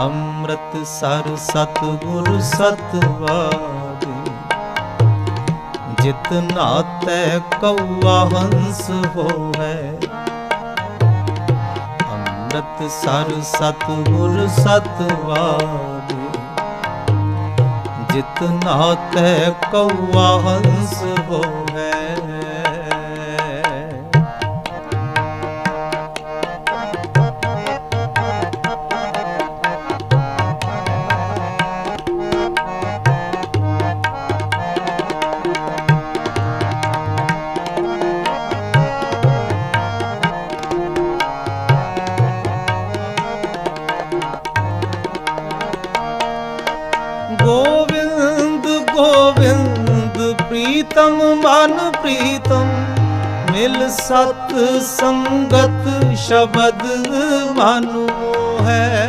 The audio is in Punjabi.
ਅੰਮ੍ਰਿਤ ਸਰ ਸਤਿਗੁਰ ਸਤਵਾਦੇ ਜਿਤ ਨਾਤੈ ਕਉਆ ਹੰਸ ਹੋਵੇ। ਅੰਮ੍ਰਿਤ ਸਰ ਸਤਿਗੁਰ ਸਤਵਾਦੇ ਜਿਤ ਨਾਤੈ ਕਉਆ ਹੰਸ ਹੋਵੇ। ਗੋਵਿੰਦ ਗੋਵਿੰਦ ਪ੍ਰੀਤਮ ਮਨ ਪ੍ਰੀਤਮ ਮਿਲ ਸਤ ਸੰਗਤ ਸ਼ਬਦ ਮਨੁ ਹੈ।